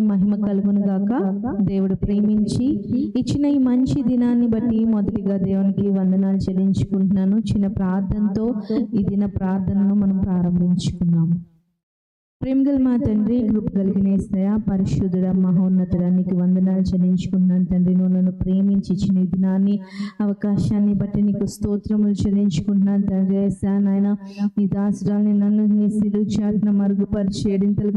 మహిమ కలుగును గాక. దేవుడు ప్రేమించి ఇచ్చిన ఈ మంచి దినాన్ని బట్టి మొదటిగా దేవునికి వందనాలు చెల్లించుకుంటున్నాను. చిన్న ప్రార్థనతో ఈ దిన ప్రార్థనను మనం ప్రారంభించుకున్నాము ప్రేమగల మా తండ్రి గ్రూప్ కలిగిన పరిశుద్ధుడ మహోన్నతుడ నీకు వందనాలు చెల్లించుకున్నాను తండ్రి. నువ్వు నన్ను ప్రేమించి ఇచ్చిన దినాన్ని అవకాశాన్ని బట్టి నీకు స్తోత్రములు చెల్లించుకుంటున్నాను తండ్రి. నాయన నీ దాసురాల్ని నన్ను నీ సిలువు చాటున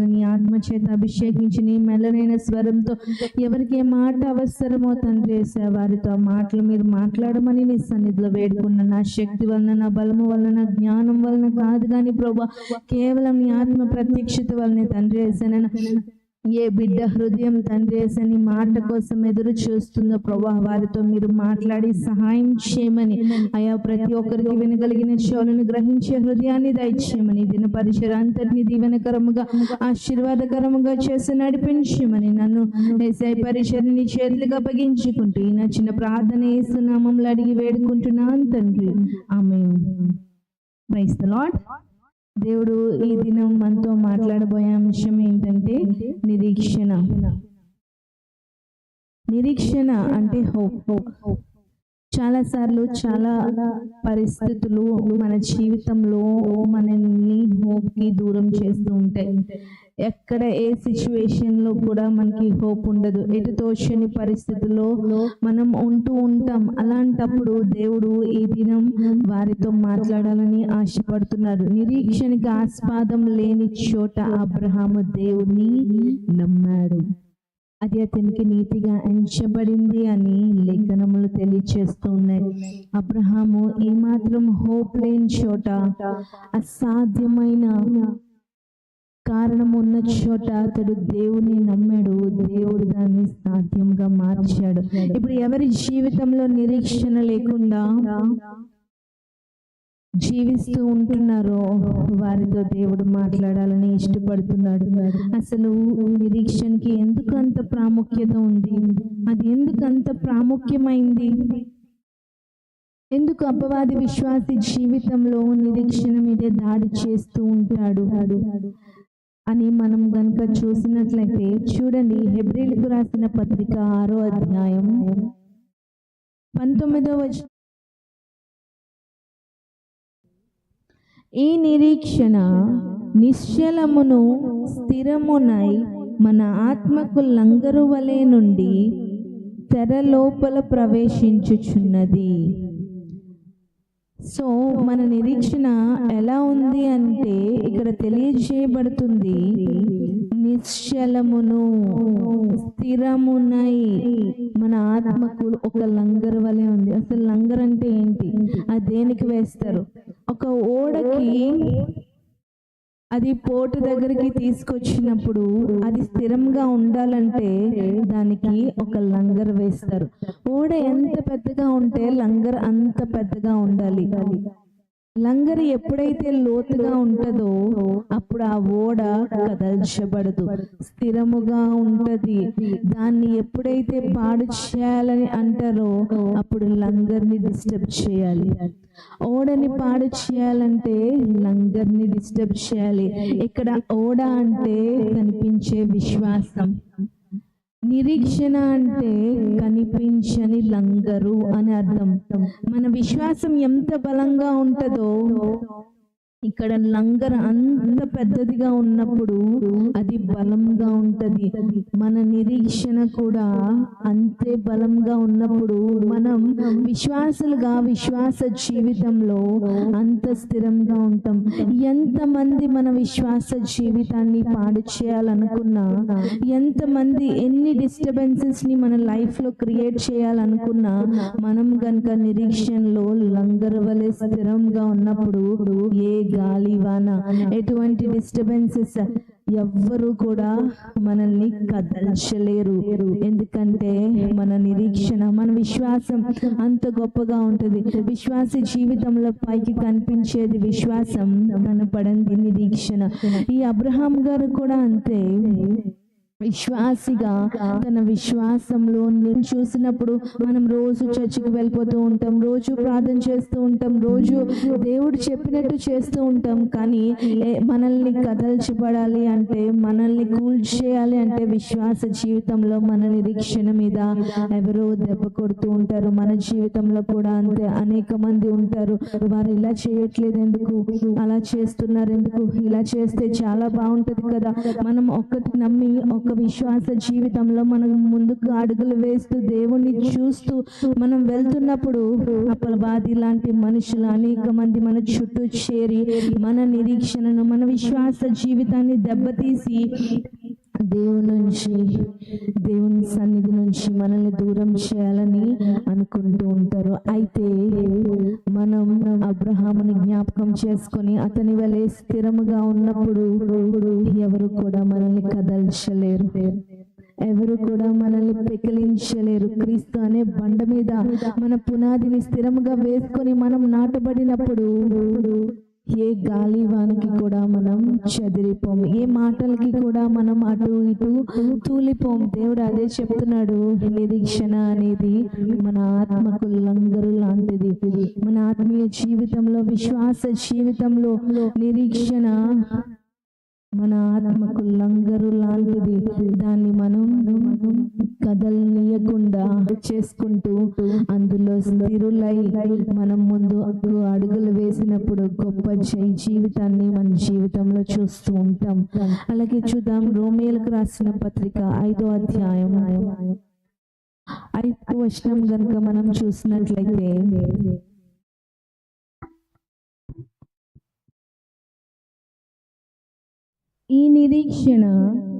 నీ ఆత్మ చేత అభిషేకించి నీ మెల్లనైన స్వరంతో ఎవరికి ఏ మాట అవసరమో తండ్రి ఏసా వారితో ఆ మాటలు మీరు మాట్లాడమని నీ సన్నిధిలో వేడుకున్న నా శక్తి వలన నా బలము వలన జ్ఞానం వలన కాదు కానీ ప్రభా కేవలం నీ ఆత్మ ప్రత్యక్షత వలన తండ్రి వేసానని ఏ బిడ్డ హృదయం తండ్రి వేసని మాట కోసం ఎదురు చూస్తుందో ప్రభా వారితో మీరు మాట్లాడి సహాయం చేయమని. అయా ప్రతి ఒక్కరికి వినగలిగిన చెవులను గ్రహించే హృదయాన్ని దయచేయమని దిన పరిచయ అంతటిని దీవెనకరముగా ఆశీర్వాదకరముగా చేసి నడిపించమని నన్ను ఎస్ఐ పరిచయని చేతులకు అప్పగించుకుంటూ ఈ నా చిన్న ప్రార్థన ఏసునామంలో అడిగి వేడుకుంటున్నాను తండ్రి. ఆమె ప్రైస్ ద లార్డ్ దేవుడు ఈ దినం మనతో మాట్లాడబోయే అంశం ఏంటంటే నిరీక్షణ. నిరీక్షణ అంటే హోప్ చాలా సార్లు చాలా పరిస్థితులు మన జీవితంలో మనల్ని హోప్కి దూరం చేస్తూ ఉంటాయి ఎక్కడ ఏ సిచ్యువేషన్లో కూడా మనకి హోప్ ఉండదు. ఎటు తోచని పరిస్థితుల్లో మనం ఉంటూ ఉంటాం అలాంటప్పుడు దేవుడు ఈ దినం వారితో మాట్లాడాలని ఆశపడుతున్నారు. నిరీక్షణకి ఆస్పాదం లేని చోట అబ్రహాము దేవుని నమ్మాడు. అది అతనికి నీతిగా ఎంచబడింది అని లేఖనములు తెలియచేస్తూ ఉన్నాయి అబ్రహాము ఏమాత్రం హోప్ లేని చోట అసాధ్యమైన కారణం ఉన్న చోట అతడు దేవుని నమ్మాడు. దేవుడు దాన్ని సాధ్యంగా మార్చాడు. ఇప్పుడు ఎవరి జీవితంలో నిరీక్షణ లేకుండా జీవిస్తూ ఉంటున్నారో వారితో దేవుడు మాట్లాడాలని ఇష్టపడుతున్నాడు. అసలు నిరీక్షణకి ఎందుకు అంత ప్రాముఖ్యత ఉంది? అది ఎందుకు అంత ప్రాముఖ్యమైంది? ఎందుకు అపవాది విశ్వాసి జీవితంలో నిరీక్షణ మీదే దాడి చేస్తూ ఉంటాడు? అని మనం గనుక చూసినట్లయితే చూడండి హెబ్రిల్కు రాసిన పత్రిక ఆరో అధ్యాయం పంతొమ్మిదో వచ్చిన ఈ నిరీక్షణ నిశ్చలమును స్థిరమునై మన ఆత్మకు లంగరు వలె నుండి తెర లోపల ప్రవేశించుచున్నది. సో మన నిరీక్షణ ఎలా ఉంది అంటే ఇక్కడ తెలియజేయబడుతుంది. నిశ్చలమును స్థిరమునై మన ఆత్మకు ఒక లంగర్ వలె ఉంది. అసలు లంగర్ అంటే ఏంటి? అది దేనికి వేస్తారు? ఓడకి అది పోటు దగ్గరికి తీసుకొచ్చినప్పుడు అది స్థిరంగా ఉండాలంటే దానికి ఒక లంగర్ వేస్తారు. ఓడ ఎంత పెద్దగా ఉంటే లంగర్ అంత పెద్దగా ఉండాలి. లంగర్ ఎప్పుడైతే లోతుగా ఉంటుందో అప్పుడు ఆ ఓడ కదల్చబడదు స్థిరముగా ఉంటది. దాన్ని ఎప్పుడైతే పాడు చేయాలని అంటారో అప్పుడు లంగర్ని డిస్టర్బ్ చేయాలి. ఓడని పాడు చేయాలంటే లంగర్ని డిస్టర్బ్ చేయాలి. ఇక్కడ ఓడ అంటే కనిపించే విశ్వాసం. నిరీక్షణ అంటే కనిపించని లంగరు అని అర్థం. మన విశ్వాసం ఎంత బలంగా ఉంటుందో ఇక్కడ లంగర్ అంత పెద్దదిగా ఉన్నప్పుడు అది బలంగా ఉంటది. మన నిరీక్షణ కూడా అంతే బలంగా ఉన్నప్పుడు మనం విశ్వాసులుగా విశ్వాస జీవితంలో అంత స్థిరంగా ఉంటాం. ఎంతమంది మన విశ్వాస జీవితాన్ని పాడు చేయాలనుకున్నా ఎంతమంది ఎన్ని డిస్టర్బెన్సెస్ని మన లైఫ్లో క్రియేట్ చేయాలనుకున్నా మనం గనుక నిరీక్షణలో లంగర్ వలె స్థిరంగా ఉన్నప్పుడు ఏ గాలి వాన ఎటువంటి డిస్టర్బెన్సెస్ ఎవ్వరు కూడా మనల్ని కదల్చలేరు. ఎందుకంటే మన నిరీక్షణ మన విశ్వాసం అంత గొప్పగా ఉంటుంది. విశ్వాస జీవితంలో పైకి కనిపించేది విశ్వాసం కనపడంది నిరీక్షణ. ఈ అబ్రహాం గారు కూడా అంతే. విశ్వాసిగా తన విశ్వాసంలో నేను చూసినప్పుడు మనం రోజు చర్చికి వెళ్ళిపోతూ ఉంటాం రోజు ప్రార్థన చేస్తూ ఉంటాం రోజు దేవుడు చెప్పినట్టు చేస్తూ ఉంటాం. కానీ మనల్ని కదల్చిపడాలి అంటే మనల్ని కూల్చేయాలి అంటే విశ్వాస జీవితంలో మన నిరీక్షణ మీద ఎవరో దెబ్బ కొడుతూ ఉంటారు. మన జీవితంలో కూడా అంతే అనేక మంది ఉంటారు. వారు ఇలా చేయట్లేదు ఎందుకు? అలా చేస్తున్నారు ఎందుకు? ఇలా చేస్తే చాలా బాగుంటది కదా. మనం ఒక్కటి నమ్మి ఒక విశ్వాస జీవితంలో మనం ముందుకు అడుగులు వేస్తూ దేవుణ్ణి చూస్తూ మనం వెళ్తున్నప్పుడు అపలవాది లాంటి మనుషులు అనేక మంది మన చుట్టూ చేరి మన నిరీక్షణను మన విశ్వాస జీవితాన్ని దెబ్బతీసి దేవుని నుంచి దేవుని సన్నిధి నుంచి మనల్ని దూరం చేయాలని అనుకుంటూ ఉంటారు. అయితే మనం అబ్రహాముని జ్ఞాపకం చేసుకొని అతని వలె స్థిరముగా ఉన్నప్పుడు ఎవరు కూడా మనల్ని కదల్చలేరు. ఎవరు కూడా మనల్ని పెకిలించలేరు. క్రీస్తు అనే బండ మీద మన పునాదిని స్థిరముగా వేసుకొని మనం నాటబడినప్పుడు ఏ గాలి వానికి కూడా మనం చెదిరిపోం ఏ మాటలకి కూడా మనం అటు ఇటు తూలిపోం దేవుడు అదే చెప్తున్నాడు. నిరీక్షణ అనేది మన ఆత్మకు లంగరు లాంటిది. మన ఆత్మీయ జీవితంలో విశ్వాస జీవితంలో నిరీక్షణ మన ఆత్మకు లంగరు లాంటిది దాన్ని మనం కదలనీయకుండా చేసుకుంటూ అందులో స్థిరులై మనం ముందు అడుగులు వేసినప్పుడు గొప్ప జై జీవితాన్ని మన జీవితంలో చూస్తూ ఉంటాం. అలాగే చూద్దాం రోమియోలకు రాసిన పత్రిక ఐదో అధ్యాయం. ఐదు వచనం గనుక మనం చూసినట్లయితే ఈ నిరీక్షణ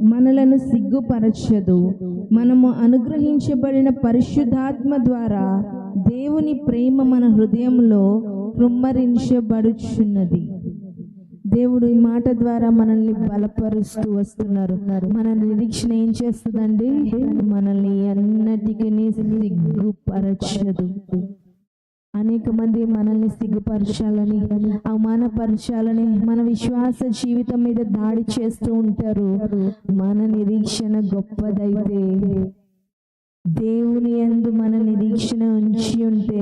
మనలను సిగ్గుపరచదు. మనము అనుగ్రహించబడిన పరిశుద్ధాత్మ ద్వారా దేవుని ప్రేమ మన హృదయంలో రుమ్మరించబడుచున్నది దేవుడు ఈ మాట ద్వారా మనల్ని బలపరుస్తూ వస్తున్నారు. మన నిరీక్షణ ఏం చేస్తుందండి? మనల్ని ఎన్నటికీ సిగ్గుపరచదు. అనేక మంది మనల్ని సిగ్గుపరచాలని అవమానపరచాలని మన విశ్వాస జీవితం మీద దాడి చేస్తూ ఉంటారు. మన నిరీక్షణ గొప్పదైతే దేవుని యందు మన నిరీక్షణ ఉంచి ఉంటే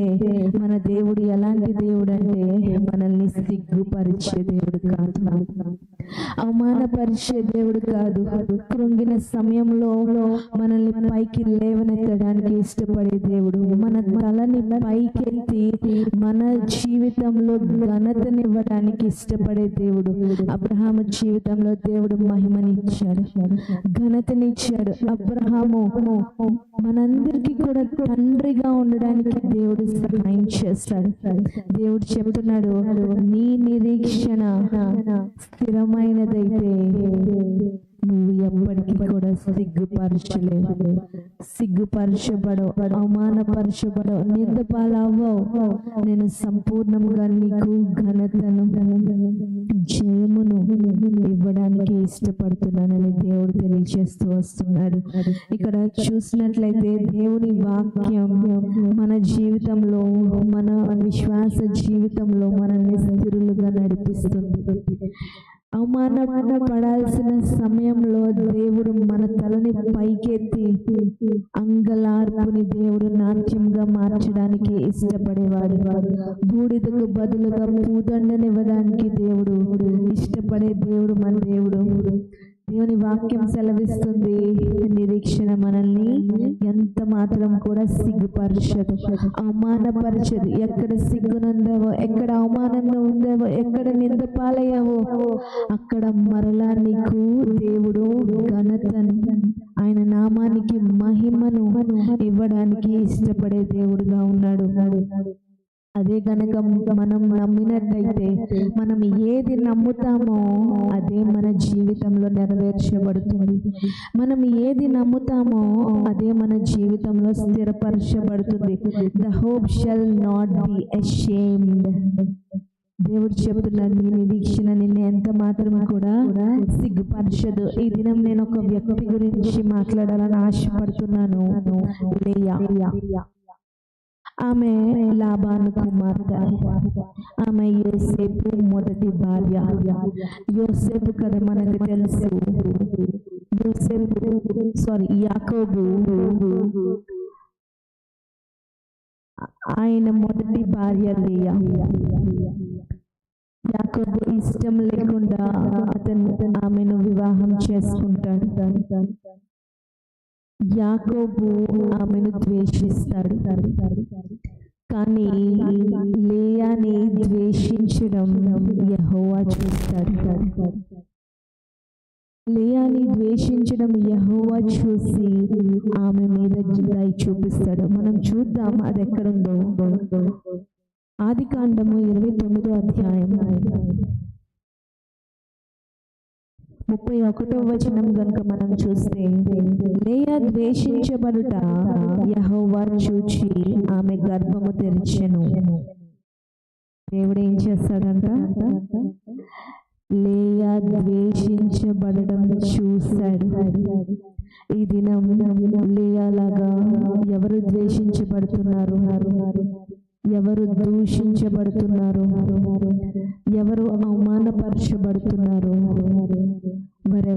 మన దేవుడు ఎలాంటి దేవుడు అంటే మనల్ని సిగ్గుపరిచే దేవుడు కాదు. అవమానపరిచే దేవుడు కాదు. కృంగిన సమయంలో మనల్ని పైకి లేవనెత్తడానికి ఇష్టపడే దేవుడు. మన తలని పైకెత్తి మన జీవితంలో ఘనతనివ్వడానికి ఇష్టపడే దేవుడు. అబ్రహాము జీవితంలో దేవుడు మహిమనిచ్చాడు. ఘనతనిచ్చాడు. అబ్రహాము మనందరికీ కూడా తండ్రిగా ఉండడానికి దేవుడు సహాయం చేస్తాడు. దేవుడు చెప్తున్నాడు నీ నిరీక్షణ నిజమైనదైతే నువ్వు ఎప్పటికీ కూడా సిగ్గుపరచలేవు. సిగ్గుపరచబడవు అవమానపరచబడవు నిందపాలవ్వవు నేను సంపూర్ణంగా నీకు ఘనతను జయమును ఇవ్వడానికి ఇష్టపడుతున్నానని దేవుడు తెలియజేస్తూ వస్తున్నాడు. ఇక్కడ చూసినట్లయితే దేవుని వాక్యం మన జీవితంలో మన విశ్వాస జీవితంలో మనల్ని స్థిరులుగా నడిపిస్తుంది. అవమాన పడాల్సిన సమయంలో దేవుడు మన తలని పైకెత్తి అంగలార్పుని దేవుడు నాట్యంగా మార్చడానికి ఇష్టపడేవాడు. బూడిదకు బదులుగా పూదండనివ్వడానికి దేవుడు ఇష్టపడే దేవుడు మన దేవుడు. దేవుని వాక్యం సెలవిస్తుంది. నిరీక్షణ మనల్ని ఎంత మాత్రం కూడా సిగ్గుపరచదు. అవమానపరచదు. ఎక్కడ సిగ్గునుందావో ఎక్కడ అవమానంగా ఉందావో ఎక్కడ నింద పాలయ్యావో అక్కడ మరలా నీకు దేవుడు ఘనతను ఆయన నామానికి మహిమను ఇవ్వడానికి ఇష్టపడే దేవుడుగా ఉన్నాడు. అదే గనక మనం నమ్మినట్లయితే మనం ఏది నమ్ముతామో అదే మన జీవితంలో నెరవేర్చబడుతుంది. మనం ఏది నమ్ముతామో అదే మన జీవితంలో స్థిరపరచబడుతుంది. The hope shall not be ashamed. దేవుడు చెబుతున్నాడు నీ నిరీక్షణ నిన్ను ఎంత మాత్రం కూడా సిగ్గుపరచదు. ఈ దినం నేను ఒక వ్యక్తి గురించి మాట్లాడాలని ఆశపడుతున్నాను. ఆమె లాభాను కుమార్తె ఆమె యోసేపు మొదటి భార్య యోసేపు కదా మనకు తెలుసు. యోసేపు సారీ యాకోబు. ఆయన మొదటి భార్య యాకోబు ఇష్టం లేకుండా అతను ఆమెను వివాహం చేసుకుంటాడు. యాకోబు ఆమెను ద్వేషిస్తాడు. కానీ లేయాని ద్వేషించడం యహోవా చూస్తాడు. లేయాని ద్వేషించడం యహోవా చూసి ఆమె మీద దయ చూపిస్తాడు. మనం చూద్దాం అది ఎక్కడుందో ఆది కాండము ఇరవై తొమ్మిదో అధ్యాయం ముప్పై ఒకటో వచనం గనుక మనం చూస్తే లేయా ద్వేషించబడుట యహోవా చూచి ఆమె గర్భము తెరిచెను. దేవుడు ఏం చేస్తాడంట? లేయా ద్వేషించబడడం చూశాడు. ఈ దినం లేయాలాగా ఎవరు ద్వేషించబడుతున్నారు? ఎవరు దూషించబడుతున్నారు? ఎవరు అవమానపరచబడుతున్నారు?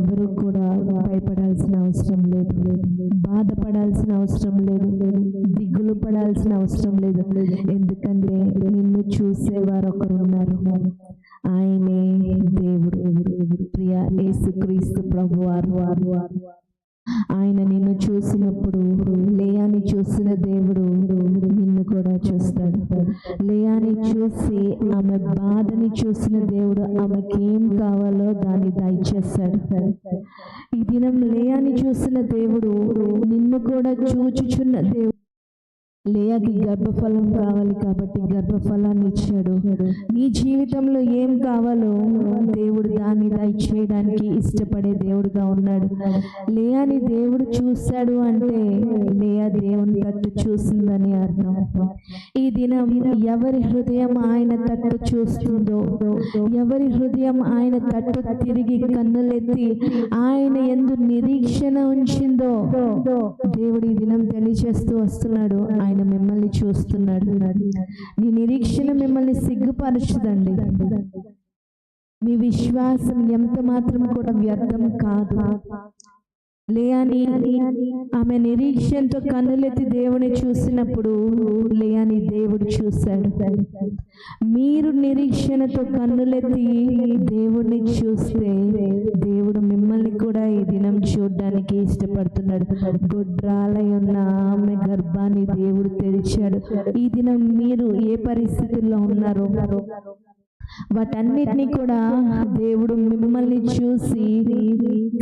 వారెవరు కూడా భయపడాల్సిన అవసరం లేదు. బాధపడాల్సిన అవసరం లేదు. దిగులు పడాల్సిన అవసరం లేదు. ఎందుకంటే నిన్ను చూసేవారు ఒకరు ఉన్నారు. ఆయనే దేవుడు. ప్రియ యేసుక్రీస్తు ప్రభు వారు. వారు ఆయన నిన్ను చూసినప్పుడు లేయాని చూసిన దేవుడు నిన్ను కూడా చూస్తాడు. లేయాని చూసి ఆమె బాధని చూసిన దేవుడు ఆమెకి ఏం కావాలో దాన్ని దయచేస్తాడు ఈ దినం లేయాని చూసిన దేవుడు నిన్ను కూడా చూచుచున్న దేవుడు. లేయాకి గర్భఫలం కావాలి కాబట్టి గర్భఫలాన్ని ఇచ్చాడు. నీ జీవితంలో ఏం కావాలో దేవుడు దాన్ని దయచేయడానికి ఇష్టపడే దేవుడుగా ఉన్నాడు. లేయాని దేవుడు చూశాడు అంటే లేయా దేవుని తట్టు చూసిందని అర్థం. ఈ దినం ఎవరి హృదయం ఆయన తట్టు చూస్తుందో ఎవరి హృదయం ఆయన తట్టు తిరిగి కన్నులెత్తి ఆయన ఎందు నిరీక్షణ ఉంచిందో దేవుడు ఈ దినం తెలియచేస్తూ వస్తున్నాడు. ఆయన మిమ్మల్ని చూస్తున్నాడు. నీ నిరీక్షణ మిమ్మల్ని సిగ్గుపరచదండి. మీ విశ్వాసం ఎంత మాత్రం కూడా వ్యర్థం కాదు. లేయాని ఆమె నిరీక్షణతో కన్నులెత్తి దేవుని చూసినప్పుడు లేయాని దేవుడు చూశాడు. మీరు నిరీక్షణతో కన్నులెత్తి దేవుడిని చూస్తే దేవుడు మిమ్మల్ని కూడా ఈ దినం చూడడానికి ఇష్టపడుతున్నాడు. గొడ్రాలై ఉన్న ఆమె గర్భాన్ని దేవుడు తెరిచాడు. ఈ దినం మీరు ఏ పరిస్థితుల్లో ఉన్నారో వాటన్నిటినీ కూడా దేవుడు మిమ్మల్ని చూసి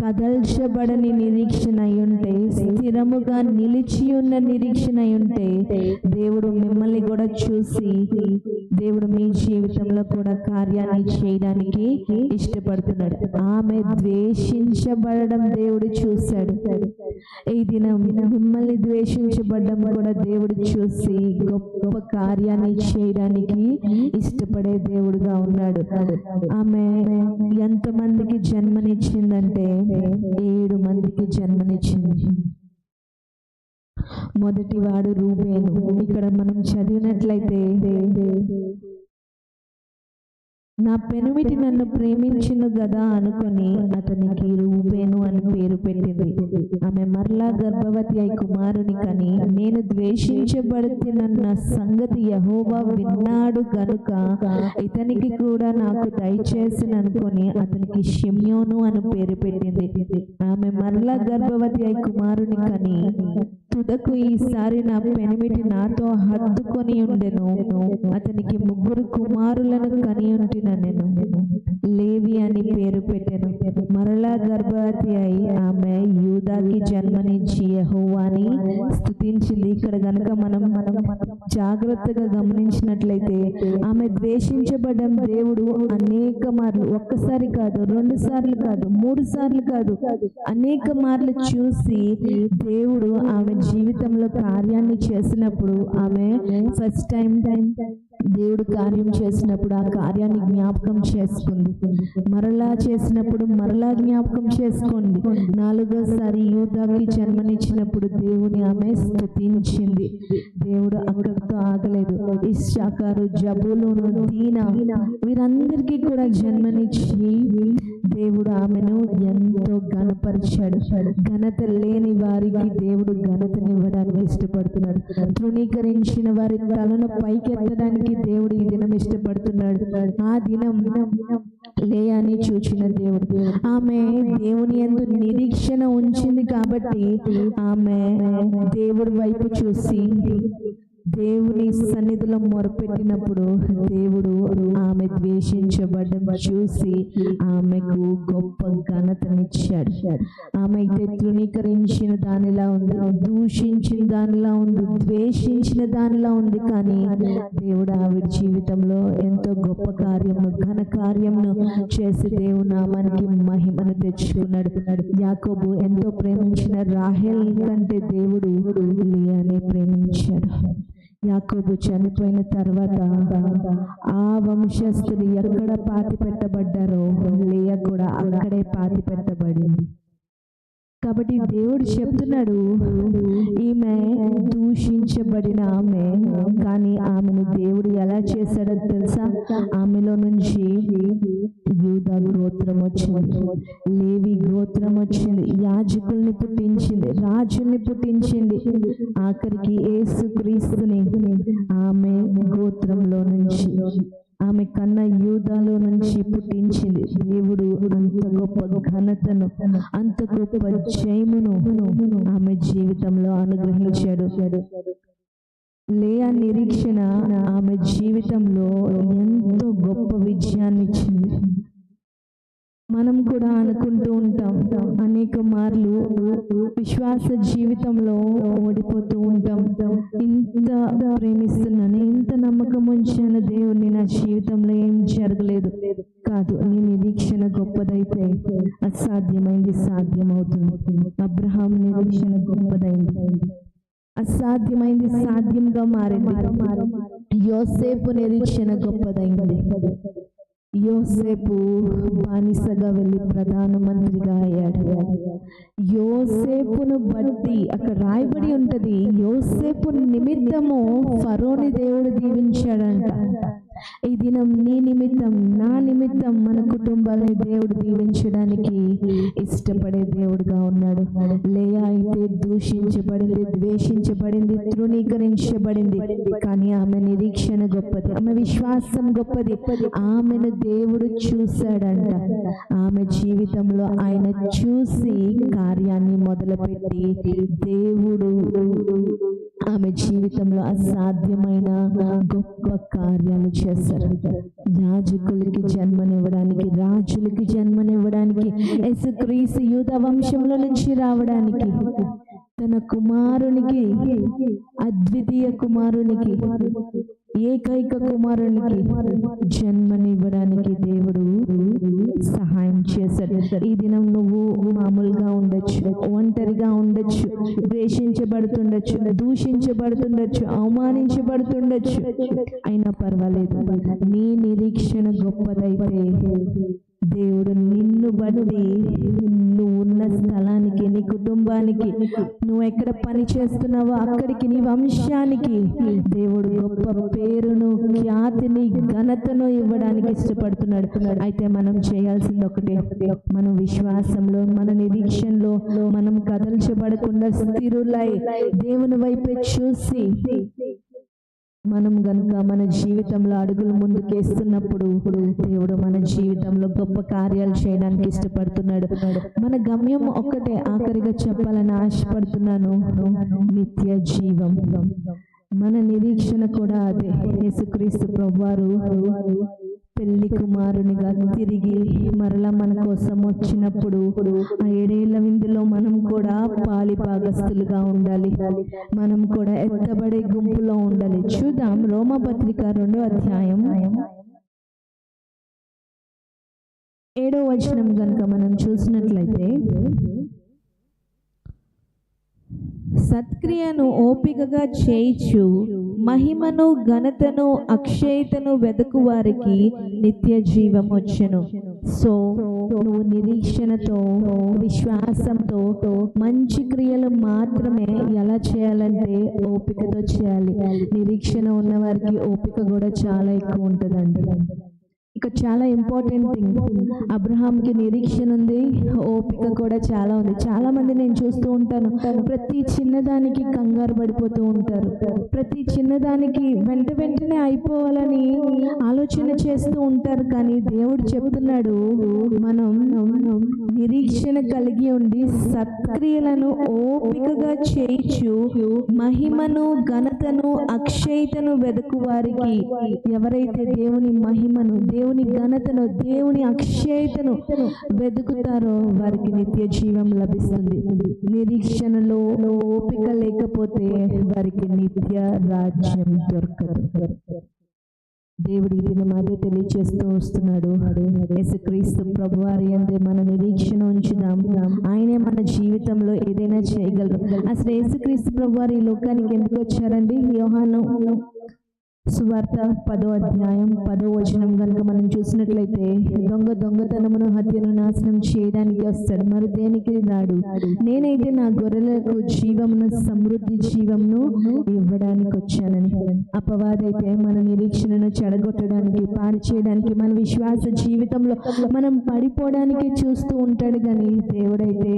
కదల్చబడని నిరీక్షణ ఉంటే స్థిరముగా నిలిచి ఉన్న నిరీక్షణ ఉంటే దేవుడు మిమ్మల్ని కూడా చూసి దేవుడు మీ జీవితంలో కూడా కార్యాన్ని చేయడానికి ఇష్టపడుతున్నాడు. ఆమె ద్వేషించబడడం దేవుడు చూశాడు. ఈ దినం మిమ్మల్ని ద్వేషించబడడం కూడా దేవుడు చూసి గొప్ప కార్యాన్ని చేయడానికి ఇష్టపడే దేవుడుగా ఉన్నాడు. ఆమె ఎంతమందికి జన్మనిచ్చిందంటే ఏడు మందికి జన్మనిచ్చింది. మొదటి వాడు రూబేను. ఇక్కడ మనం చదివినట్లయితే నా పెనుమిటి నన్ను ప్రేమించును గదా అనుకుని అతనికి రూపేను అని పేరు పెట్టింది. ఆమె మరలా గర్భవతి అయి కుమారుని కని నేను ద్వేషించబడుతున్న సంగతి యహోవా విన్నాడు గనుక ఇతనికి కూడా నాకు దయచేసిన అనుకుని అతనికి షిమ్యోను అని పేరు పెట్టింది. ఆమె మరలా గర్భవతి అయి కుమారుని కని తుదకు ఈసారి నా పెనిమిటి నాతో హత్తుకొని ఉండెను. అతనికి ముగ్గురు కుమారులను కని ఉంటిన నేను. లేవి అని పేరు పెట్టెను. మరలా గర్భవతి అయి ఆమె యూదాకి జన్మనిచ్చి యహోవాని స్థుతించింది ఇక్కడ గనక మనం మనం జాగ్రత్తగా గమనించినట్లయితే ఆమె ద్వేషించబడ్డం దేవుడు అనేక మార్లు ఒక్కసారి కాదు రెండు సార్లు కాదు మూడు సార్లు కాదు అనేక మార్లు చూసి దేవుడు ఆమె జీవితంలో కార్యాన్ని చేసినప్పుడు ఆమె ఫస్ట్ టైం టైం దేవుడు కార్యం చేసినప్పుడు ఆ కార్యాన్ని జ్ఞాపకం చేసుకుంది మరలా చేసినప్పుడు మరలా జ్ఞాపకం చేసుకోండి. నాలుగోసారి యూదాకి జన్మనిచ్చినప్పుడు దేవుని ఆమె స్థుతించింది. దేవుడు అక్కడితో ఆగలేదు. ఇష్టాకారు జబులోను దీన వీరందరికీ కూడా జన్మనిచ్చి దేవుడు ఆమెను ఎంతో ఘనపరిచాడు. ఘనత లేని వారికి దేవుడు ఘనతనివ్వడానికి ఇష్టపడుతున్నాడు. తృణీకరించిన వారి తలను పైకెత్తడానికి దేవుడు ఈ దినం ఇష్టపడుతున్నాడు. ఆ దినం లేయాని చూచిన దేవుడు. ఆమె దేవుని ఎందు నిరీక్షణ ఉంచింది కాబట్టి ఆమె దేవుడి వైపు చూసి దేవుని సన్నిధిలో మొరపెట్టినప్పుడు దేవుడు ఆమె ద్వేషించబడ్డం చూసి ఆమెకు గొప్ప ఘనతనిచ్చాడు. ఆమె అయితే తృణీకరించిన దానిలా ఉంది దూషించిన దానిలా ఉంది ద్వేషించిన దానిలా ఉంది. కానీ దేవుడు ఆవిడ జీవితంలో ఎంతో గొప్ప కార్యము ఘన కార్యమును చేసి దేవుడు నామానికి మహిమను తెచ్చుకున్నాడు. యాకోబు ఎంతో ప్రేమించిన రాహెల్ కంటే దేవుడు లియానే ప్రేమించాడు. యాకోబు చనిపోయిన తర్వాత ఆ వంశస్థులు ఎక్కడ పాతి పెట్టబడ్డారో లేయ కూడా అక్కడే పాతి పెట్టబడింది కాబట్టి దేవుడు చెప్తున్నాడు ఈమె దూషించబడిన ఆమె కానీ ఆమెను దేవుడు ఎలా చేశాడో తెలుసా? ఆమెలో నుంచి యూదా గోత్రం వచ్చింది లేవి గోత్రం వచ్చింది యాజకుల్ని పుట్టించింది రాజుల్ని పుట్టించింది. ఆఖరికి ఏసు క్రీస్తుని ఆమె గోత్రంలో నుంచి ఆమె కన్న యూదాలో నుంచి పుట్టించింది. దేవుడు అంత గొప్ప ఘనతను అంత గొప్ప జయమును ఆమె జీవితంలో అనుగ్రహించాడు. లేయా నిరీక్షణ ఆమె జీవితంలో ఎంతో గొప్ప విజయాన్ని ఇచ్చింది. మనం కూడా అనుకుంటూ ఉంటాం. అనేక మార్లు విశ్వాస జీవితంలో ఓడిపోతూ ఉంటాం. ఇంత ప్రేమిస్తున్నాను ఇంత నమ్మకం ఉంచాను దేవుడిని నా జీవితంలో ఏం జరగలేదు. కాదు నీ నిరీక్షణ గొప్పదైతే అసాధ్యమైంది సాధ్యమవుతుంది. అబ్రహాం నిరీక్షణ గొప్పదైంది. అసాధ్యమైంది సాధ్యంగా మారింది. యోసేపు నిరీక్షణ గొప్పదైంది. యోసేపు బానిసగా వెళ్ళి ప్రధానమంత్రిగా అయ్యాడు. యోసేపును బట్టి అక్కడ రాయబడి ఉంటది యోసేపు నిమిత్తము ఫరోని దేవుడు దీవించాడంట. ఈ దినం నీ నిమిత్తం నా నిమిత్తం మన కుటుంబాన్ని దేవుడు దీవించడానికి ఇష్టపడే దేవుడుగా ఉన్నాడు. లేయా అయితే దూషించబడింది ద్వేషించబడింది తృణీకరించబడింది. కానీ ఆమె నిరీక్షణ గొప్పది ఆమె విశ్వాసం గొప్పది. ఆమెను దేవుడు చూశాడంట. ఆమె జీవితంలో ఆయన చూసి కార్యాన్ని మొదలుపెట్టి దేవుడు ఆమె జీవితంలో అసాధ్యమైన గొప్ప కార్యాలు చేశారు. యాజకులకి జన్మనివ్వడానికి రాజులకి జన్మనివ్వడానికి యేసుక్రీస్తు యూత వంశంలో నుంచి రావడానికి తన కుమారునికి అద్వితీయ కుమారునికి ఏకైక కుమారునికి జన్మనివ్వడానికి దేవుడు సహాయం చేశాడు. ఈ దినం నువ్వు మామూలుగా ఉండొచ్చు ఒంటరిగా ఉండొచ్చు ద్వేషించబడుతుండొచ్చు దూషించబడుతుండొచ్చు అవమానించబడుతుండొచ్చు. అయినా పర్వాలేదు నీ నిరీక్షణ గొప్పదైతే దేవుడు నిన్ను బట్టి నువ్వు ఉన్న స్థలానికి నీ కుటుంబానికి నువ్వు ఎక్కడ పని చేస్తున్నావో అక్కడికి నీ వంశానికి. దేవుడు గొప్ప పేరును ఖ్యాతిని ఘనతను ఇవ్వడానికి ఇష్టపడుతున్నాడు. అయితే మనం చేయాల్సింది ఒకటే. మన విశ్వాసంలో మన నిరీక్షణలో మనం కదల్చబడకుండా స్థిరులై దేవుని వైపే చూసి మనం గనుక మన జీవితంలో అడుగులు ముందుకేస్తున్నప్పుడు దేవుడు మన జీవితంలో గొప్ప కార్యాలు చేయడానికి ఇష్టపడుతున్నాడు. మన గమ్యం ఒక్కటే ఆఖరిగా చెప్పాలని ఆశపడుతున్నాను. నిత్య జీవం. మన నిరీక్షణ కూడా అదే. యేసుక్రీస్తు ప్రభువారు పెళ్ళి కుమారునిగా తిరిగి మరలా మన కోసం వచ్చినప్పుడు ఆ ఏడేళ్ళ విందులో మనం కూడా పాలి భాగస్థులుగా ఉండాలి. మనం కూడా ఎత్తబడే గుంపులో ఉండాలి. చూద్దాం రోమపత్రిక రెండో అధ్యాయం. ఏడో వచనం కనుక మనం చూసినట్లయితే సత్క్రియను ఓపికగా చేయిచు మహిమను ఘనతను అక్షయతను వెదకు వారికి నిత్య జీవం వచ్చును సో నువ్వు నిరీక్షణతో విశ్వాసంతో మంచి క్రియలు మాత్రమే ఎలా చేయాలంటే ఓపికతో చేయాలి. నిరీక్షణ ఉన్న వారికి ఓపిక కూడా చాలా ఎక్కువ ఉంటుందండి. ఇక్కడ చాలా ఇంపార్టెంట్ థింగ్ అబ్రహాంకి నిరీక్షణ ఉంది. ఓపిక కూడా చాలా ఉంది. చాలా మంది నేను చూస్తూ ఉంటాను. ప్రతి చిన్నదానికి కంగారు పడిపోతూ ఉంటారు. ప్రతి చిన్నదానికి వెంట వెంటనే అయిపోవాలని ఆలోచన చేస్తూ ఉంటారు. కానీ దేవుడు చెబుతున్నాడు మనం నిరీక్షణ కలిగి ఉండి సత్క్రియలను ఓపికగా చేయించు. మహిమను ఘనతను అక్షయతను వెదకు వారికి ఎవరైతే దేవుని మహిమను దేవుని ఘనతను దేవుని అక్షయతను వెతుకుతారో వారికి నిత్య జీవం లభిస్తుంది. నిరీక్షణలో ఓపిక లేకపోతే వారికి నిత్య రాజ్యం దొరకదు. దేవుడి దీని మధ్య తెలియచేస్తూ వస్తున్నాడు. యేసుక్రీస్తు ప్రభు వారి అందే మన నిరీక్షణ ఉంచుదాం. ఆయనే మన జీవితంలో ఏదైనా చేయగలరు అసలు యేసుక్రీస్తు ప్రభు వారు ఈ లోకానికి ఎందుకు వచ్చారండి? యోహాను సువార్త పదో అధ్యాయం పదో వచనం కనుక మనం చూసినట్లయితే దొంగ దొంగతనమును హత్యను నాశనం చేయడానికి వస్తాడు మరి దేనికి రాడు? నేనైతే నా గొర్రెలకు జీవమును సమృద్ధి జీవమును ఇవ్వడానికి వచ్చానని. అపవాదైతే మన నిరీక్షణను చెడగొట్టడానికి పాడు చేయడానికి మన విశ్వాస జీవితంలో మనం పడిపోవడానికి చూస్తూ ఉంటాడు. కానీ దేవుడైతే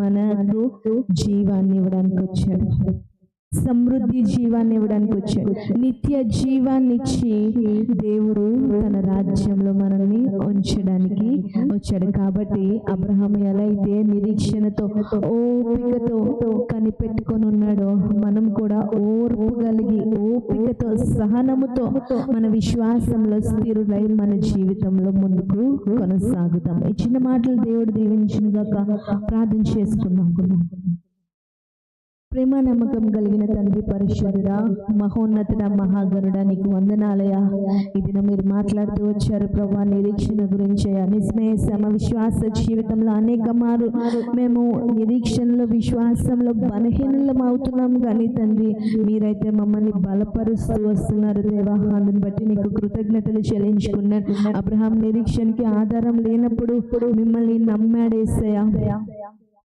మనకు జీవాన్ని ఇవ్వడానికి వచ్చాడు. సమృద్ధి జీవాన్ని ఇవ్వడానికి వచ్చాడు. నిత్య జీవాన్ని ఇచ్చి దేవుడు తన రాజ్యంలో మనల్ని ఉంచడానికి వచ్చాడు. కాబట్టి అబ్రహం ఎలా అయితే నిరీక్షణతో ఓపికతో కనిపెట్టుకొని ఉన్నాడో మనం కూడా ఓర్పు కలిగి ఓపికతో సహనముతో మన విశ్వాసంలో స్థిరులై మన జీవితంలో ముందుకు కొనసాగుతాం. ఈ చిన్న మాటలు దేవుడు దీవించినగాక ప్రార్థన చేసుకుందాం. ప్రేమ నమ్మకం కలిగిన తండ్రి పరిశుద్ధుడా మహోన్నతుడ మహాగరుడ నీకు వందనాలయ? దినం మీరు మాట్లాడుతూ వచ్చారు ప్రభా నిరీక్షణ గురించి నిస్మయ సమ విశ్వాస జీవితంలో అనేక మారు మేము నిరీక్షణలో విశ్వాసంలో బలహీనలం అవుతున్నాం కానీ తండ్రి మీరైతే మమ్మల్ని బలపరుస్తూ వస్తున్నారు దేవా. అందుని బట్టి నీకు కృతజ్ఞతలు చెల్లించుకున్నాను అబ్రహాం నిరీక్షణకి ఆధారం లేనప్పుడు మిమ్మల్ని నమ్మాడేసయా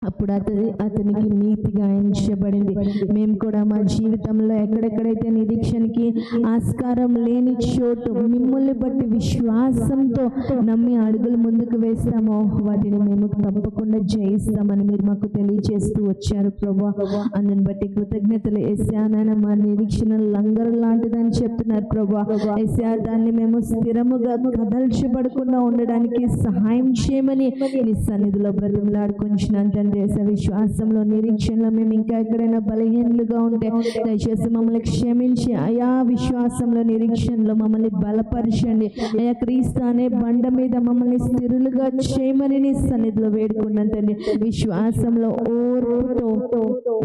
అప్పుడు అతని అతనికి నీతిగా ఎంచబడింది. మేము కూడా మా జీవితంలో ఎక్కడెక్కడైతే నిరీక్షణకి ఆస్కారం లేని చోటు మిమ్మల్ని బట్టి విశ్వాసంతో నమ్మి అడుగులు ముందుకు వేస్తామో వాటిని మేము తప్పకుండా జయిస్తామని మీరు మాకు తెలియజేస్తూ వచ్చారు ప్రభా. అందుని బట్టి కృతజ్ఞతలు. ఎస్యానైనా మా నిరీక్షణ లంగరు లాంటిదని చెప్తున్నారు ప్రభా. ఎస్యా దాన్ని మేము స్థిరముగా కదల్చబడకుండా ఉండడానికి సహాయం చేయమని మీ సన్నిధిలో బ్రతిమలాడుకుంటున్నాను తండ్రి విశ్వాసంలో నిరీక్షణలో మేము ఇంకా ఎక్కడైనా బలహీనలుగా ఉంటే దయచేసి మమ్మల్ని క్షమించి అయా విశ్వాసంలో నిరీక్షణలో మమ్మల్ని బలపరచండి. అయా క్రీస్తు అనే బండ మీద మమ్మల్ని స్థిరులుగా చేయమని నీ సన్నిధిలో వేడుకున్నాను తండ్రి. విశ్వాసంలో ఓర్పుతో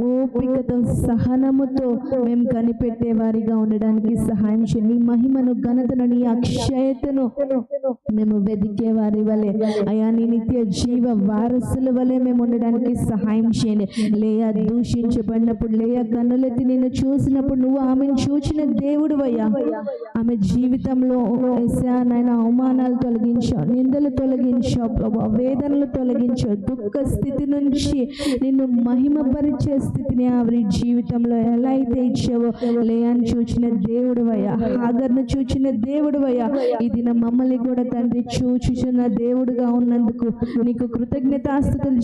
ఓపికతో సహనముతో మేము కనిపెట్టే వారిగా ఉండడానికి సహాయం చేయండి. నీ మహిమను ఘనతను నీ అక్షయతను మేము వెదికే వారి వలె. అయా నీ నిత్య జీవ వారసుల వలె మేము ఉండడానికి సహాయం చేయండి. లేయా దూషించబడినప్పుడు లేయా కన్నులెత్తి నిన్ను చూసినప్పుడు నువ్వు ఆమెను చూచిన దేవుడు అయ్యా. ఆమె జీవితంలో నాయన అవమానాలు తొలగించావు నిందలు తొలగించావు ప్రభా వేదనలు తొలగించావు. దుఃఖ స్థితి నుంచి నిన్ను మహిమపరిచే స్థితిని ఆవిడ జీవితంలో ఎలా అయితే ఇచ్చావో లేయాన్ని చూచిన దేవుడు అయ్యా హాగర్ను చూచిన దేవుడు అయ్యా. ఈ మమ్మల్ని కూడా తండ్రి చూచుచున్న దేవుడుగా ఉన్నందుకు నీకు కృతజ్ఞతాస్థుతులు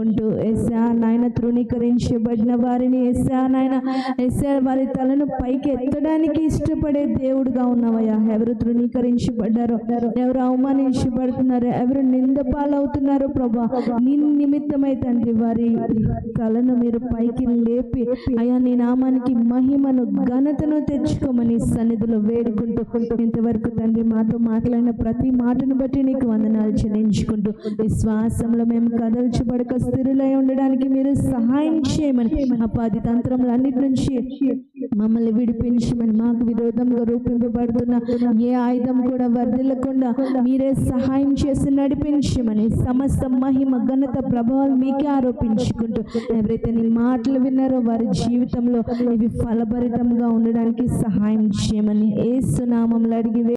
వేడుకుంటూ ఎస్ఆ నాయన తృణీకరించబడిన వారిని ఎస్ఆ నాయన ఎస్ఆ వారి తలను పైకి ఎత్తడానికి ఇష్టపడే దేవుడుగా ఉన్నవయ్యా. ఎవరు తృణీకరించబడ్డారో ఎవరు అవమానించబడుతున్నారో ఎవరు నింద పాలవుతున్నారో ప్రభా నీ నిమిత్తమై తండ్రి వారి తలను మీరు పైకి లేపి అయ్యా నీ నామానికి మహిమను ఘనతను తెచ్చుకోమని సన్నిధిలో వేడుకుంటూ ఇంతవరకు తండ్రి మాతో మాట్లాడిన ప్రతి మాటను బట్టి నీకు వందనాలు చెల్లించుకుంటూ విశ్వాసంలో మేము కదల్చబడక స్థిరులై ఉండడానికి మీరు సహాయం చేయమని అపాధి తంత్రములు అన్నిటి నుంచి మమ్మల్ని విడిపించమని మాకు విరోధంగా రూపింపబడుతున్న ఏ ఆయుధం కూడా వర్దిల్లకుండా మీరే సహాయం చేసి నడిపించమని సమస్త మహిమ ఘనత ప్రభావం మీకే ఆరోపించుకుంటూ ఎవరైతే నీ మాటలు విన్నారో వారి జీవితంలో ఇవి ఫలభరితంగా ఉండడానికి సహాయం చేయమని ఏ సునామంలో అడిగి